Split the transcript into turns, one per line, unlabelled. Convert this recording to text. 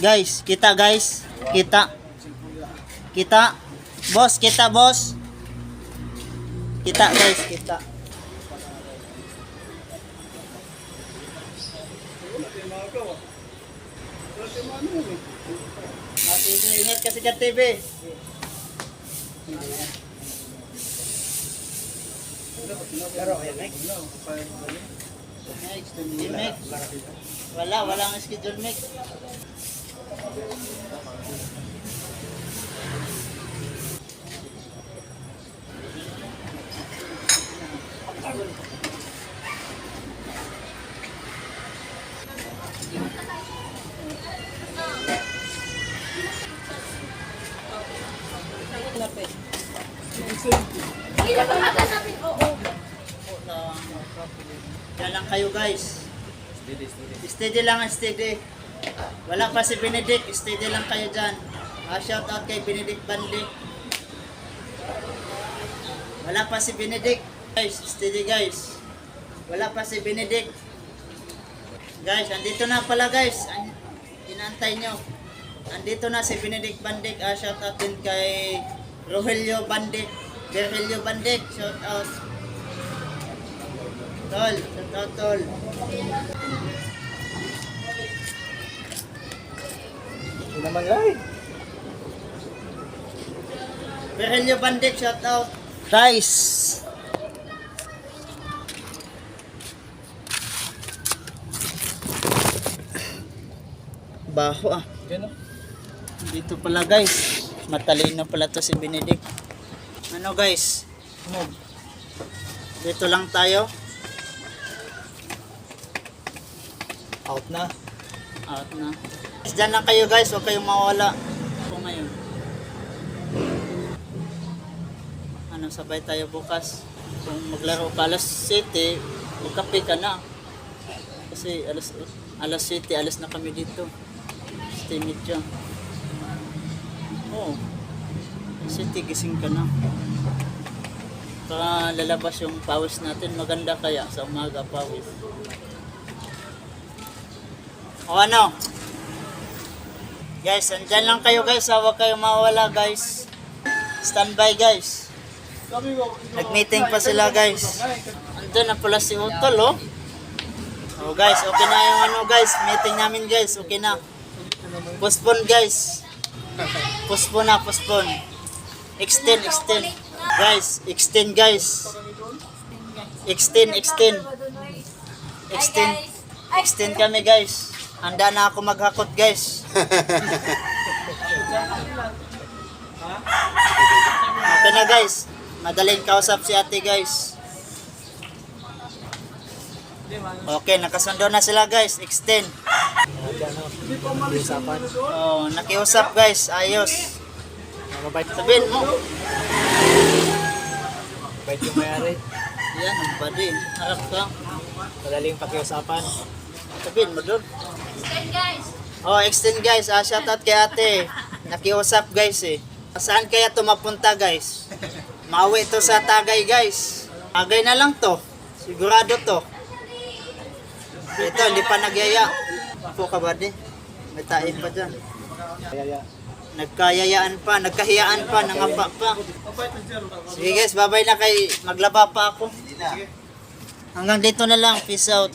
Guys, kita guys. Kita. Kita. Boss, kita boss. Kita guys, kita. Ingat kasi ka TV. Mic. Wala, walang schedule mic. Yan lang kayo guys. Steady lang ang steady. Wala pa si Benedict, steady lang kayo dyan. Ah, shout out kay Benedict Bandi. Wala pa si Benedict. Guys, steady guys. Wala pa si Benedict. Guys, andito na pala guys. An- Inantay nyo. Andito na si Benedict Bandik. Ah, shout out din kay Rogelio Bandik. Virgilio Bandik. Shout out. Tol, shout out tol.
Hindi naman ay.
Virgilio Bandik, shout out. Guys. Baho ah.
Yan o.
Dito pala guys. Matalino pala to si Benedict. Ano guys?
Ano?
Dito lang tayo.
Out na.
Out na. Diyan lang kayo guys. Huwag kayong mawala. Ako ngayon. Ano, sabay tayo bukas. Kung maglaro ka alas 7, magkape ka na. Kasi alas, alas 7, alas na kami dito. Stay medyo. Oo. Alas 7, gising ka na. Baka lalabas yung pawis natin. Maganda kaya sa umaga pawis. O ano? Guys, andyan lang kayo guys. ha? Huwag kayong mawala guys. Standby guys. Nag-meeting pa sila guys. Andun na pala si Utol oh. Oh guys, okay na yung ano guys. Meeting namin guys. Okay na. Postpone guys. Postpone na, postpone. Extend, extend. Guys, extend guys. Extend, extend. Extend. Extend kami guys. Handa na ako maghakot guys. Okay na guys. Madaling kausap si ate guys. Okay, nakasundo na sila guys. Extend. Oh, nakiusap guys. Ayos. Sabihin mo.
Mabait yung mayari.
Yan, ang body. Harap ka.
Madaling pakiusapan.
Sabihin mo doon. Oh, extend guys. Ah, shoutout kay ate. Nakiusap guys eh. Saan kaya to mapunta guys? Mawi to sa Tagay guys. Tagay na lang to. Sigurado to. Ito, hindi pa nagyaya. Po ka ba di? May tain pa dyan.
Kaya ya.
Nagkayayaan pa, nagkahiyaan pa, nangapa pa. Sige guys, babay na kay maglaba pa ako. Hanggang dito na lang. Peace out.